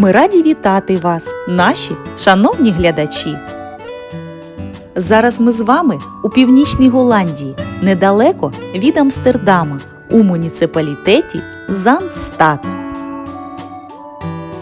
Ми раді вітати вас, наші шановні глядачі. Зараз ми з вами у північній Голландії, недалеко від Амстердама, у муніципалітеті Занстад.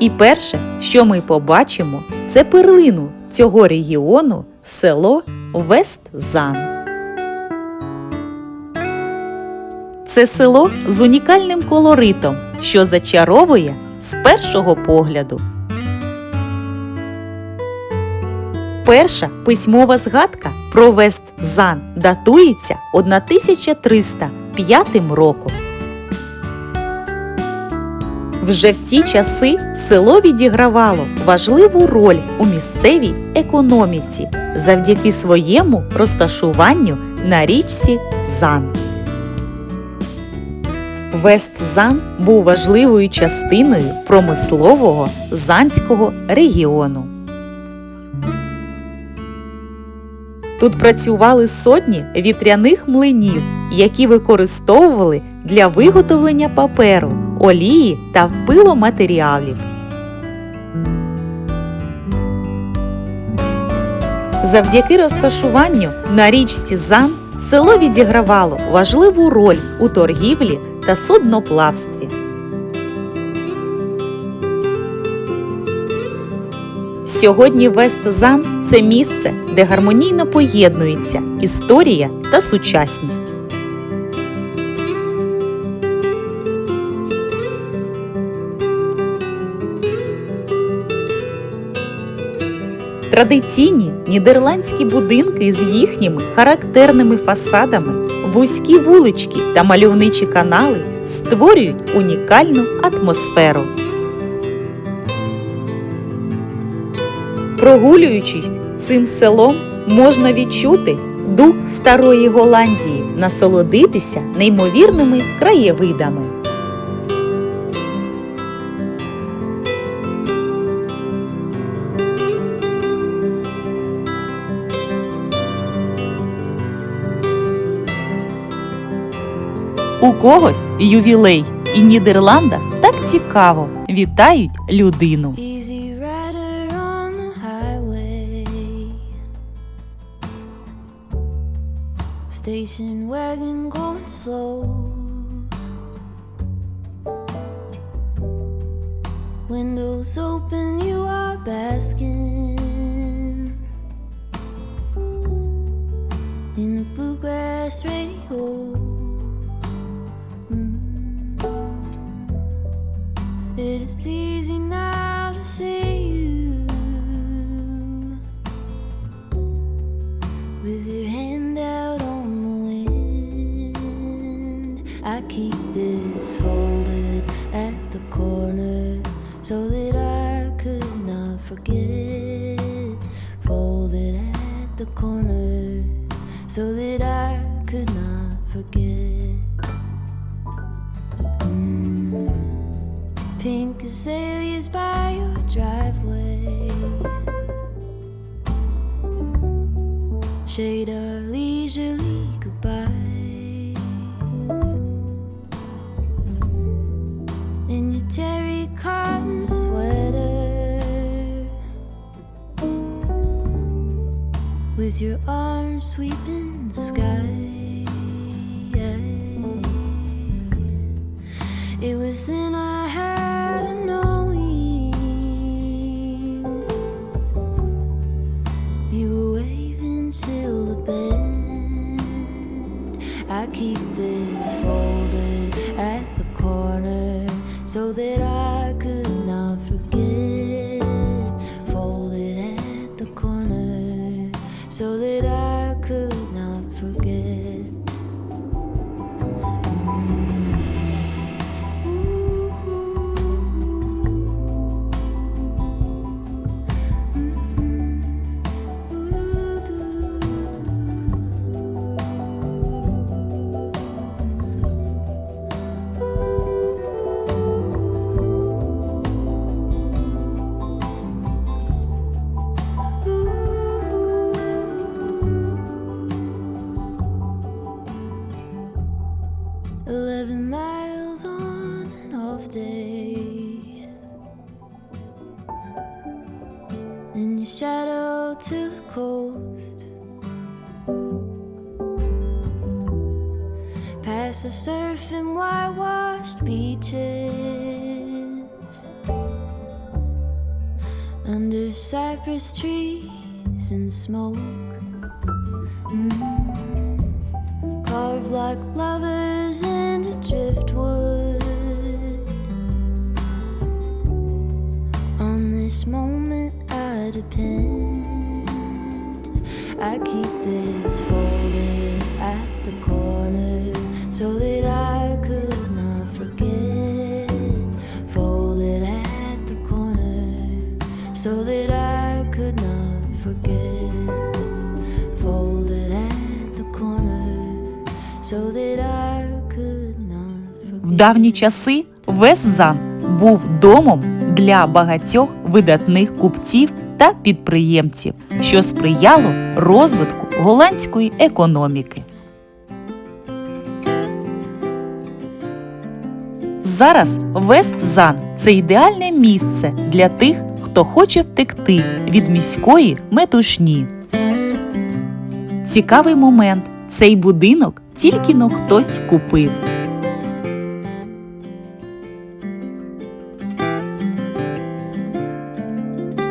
І перше, що ми побачимо, це перлину цього регіону село Вестзан. Це село з унікальним колоритом, що зачаровує з першого погляду. Перша письмова згадка про Вестзан датується 1305 роком. Вже в ті часи село відігравало важливу роль у місцевій економіці завдяки своєму розташуванню на річці Зан. Вестзан був важливою частиною промислового занського регіону. Тут працювали сотні вітряних млинів, які використовували для виготовлення паперу, олії та пиломатеріалів. Завдяки розташуванню на річці Зан село відігравало важливу роль у торгівлі та судноплавстві. Сьогодні Вестзан це місце, де гармонійно поєднується історія та сучасність. Традиційні нідерландські будинки з їхніми характерними фасадами, вузькі вулички та мальовничі канали створюють унікальну атмосферу. Прогулюючись цим селом, можна відчути дух старої Голландії, насолодитися неймовірними краєвидами. Когось ювілей і в Нідерландах так цікаво вітають людину. Station wagon going slow. Windows open, you are basking in the bluegrass radio. It is easy now to see you with your hand out on the wind. I keep this folded at the corner so that I could not forget. Folded at the corner so that I could not forget. Azaleas by your driveway. Shade our leisurely goodbyes. In your terry cotton sweater. With your arms sweeping the sky. It was then I keep this folded at the corner so that I 11 miles on and off day. in your shadow to the coast. Past the surf and whitewashed beaches. Under cypress trees and smoke. Mm. Carved like lovers into driftwood. On this moment I depend. I keep this folded at the corner so that I could not forget. Folded at the corner so that I could not forget. Folded at the corner so that давні часи Вестзан був домом для багатьох видатних купців та підприємців, що сприяло розвитку голландської економіки. Зараз Вестзан це ідеальне місце для тих, хто хоче втекти від міської метушні. Цікавий момент. Цей будинок тільки но хтось купив.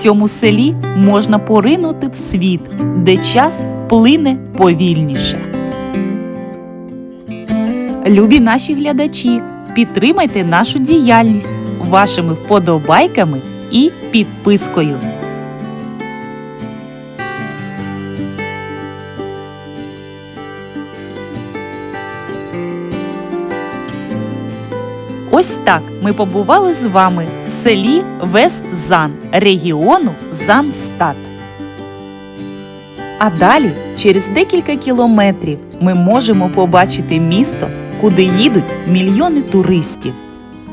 Цьому селі можна поринути в світ, де час плине повільніше. Любі наші глядачі, підтримайте нашу діяльність вашими вподобайками і підпискою. Ось так ми побували з вами в селі Вестзан регіону Занстат. А далі, через декілька кілометрів, ми можемо побачити місто, куди їдуть мільйони туристів.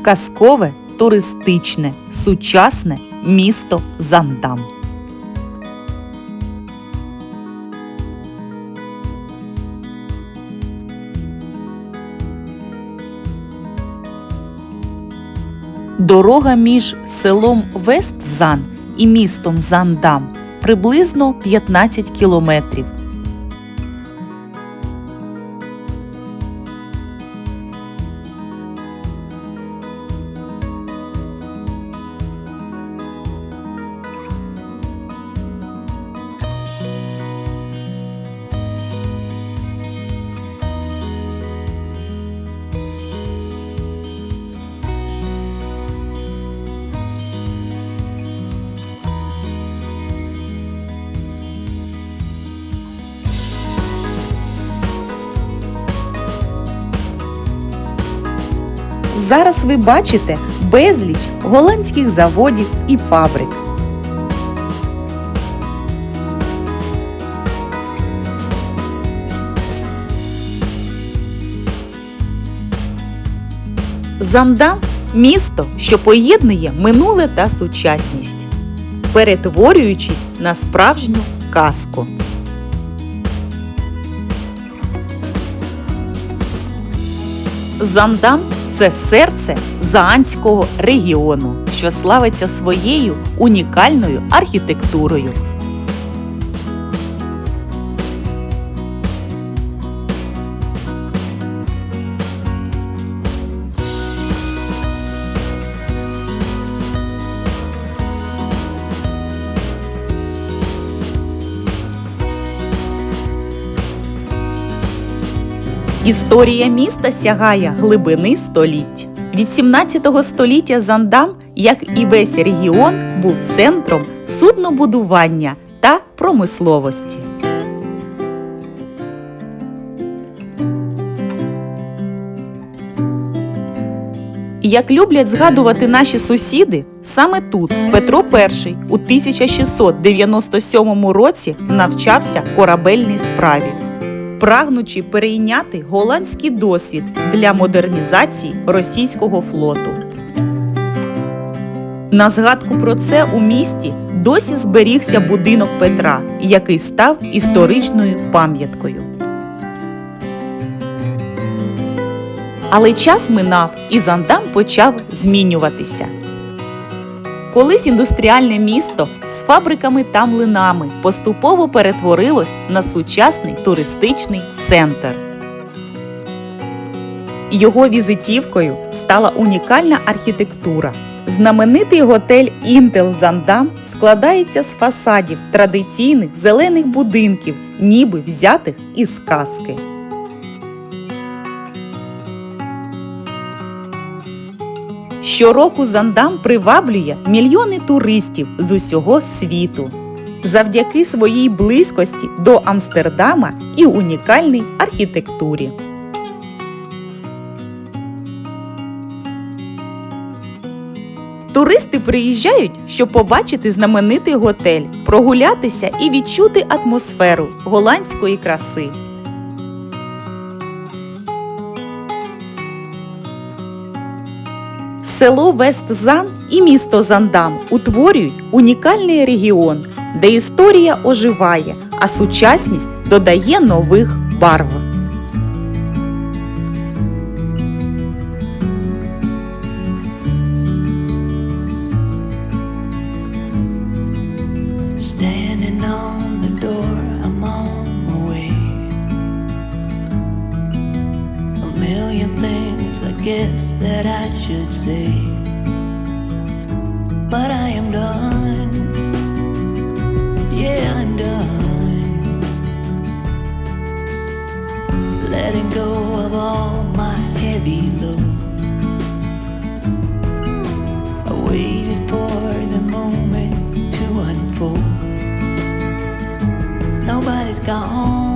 Казкове, туристичне, сучасне місто Зандам. Дорога між селом Вестзан і містом Зандам приблизно 15 кілометрів. Зараз ви бачите безліч голландських заводів і фабрик. Зандам місто, що поєднує минуле та сучасність, перетворюючись на справжню казку. Зандам це серце Заанського регіону, що славиться своєю унікальною архітектурою. Історія міста сягає глибини століть. Від 17 століття Зандам, як і весь регіон, був центром суднобудування та промисловості. Як люблять згадувати наші сусіди, саме тут Петро І у 1697 році навчався корабельній справі прагнучи перейняти голландський досвід для модернізації російського флоту. На згадку про це у місті досі зберігся будинок Петра, який став історичною пам'яткою. Але час минав і Зандам почав змінюватися. Колись індустріальне місто з фабриками та млинами поступово перетворилось на сучасний туристичний центр. Його візитівкою стала унікальна архітектура. Знаменитий готель Інтел Зандам складається з фасадів традиційних зелених будинків, ніби взятих із казки. Щороку Зандам приваблює мільйони туристів з усього світу. Завдяки своїй близькості до Амстердама і унікальній архітектурі. Туристи приїжджають, щоб побачити знаменитий готель, прогулятися і відчути атмосферу голландської краси. Село Вестзан і місто Зандам утворюють унікальний регіон, де історія оживає, а сучасність додає нових барв. But I am done. Yeah, I'm done. Letting go of all my heavy load. I waited for the moment to unfold. Nobody's gonna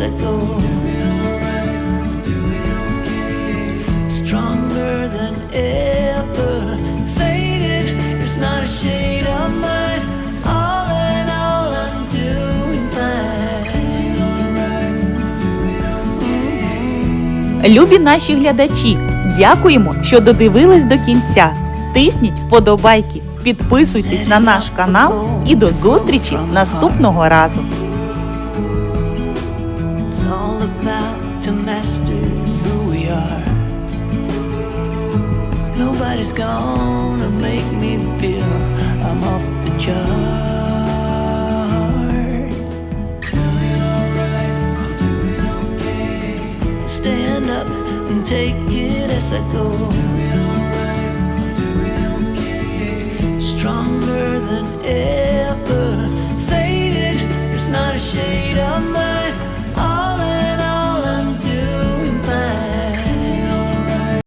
okay. Stronger than ever. Faded. Любі наші глядачі, дякуємо, що додивились до кінця. Тисніть вподобайки, підписуйтесь на наш канал і до зустрічі наступного разу. Nobody's gonna make me feel I'm off the chart. Doing alright, I'm doing okay. Stand up and take it as I go. Doing alright, I'm doing okay. Stronger than ever.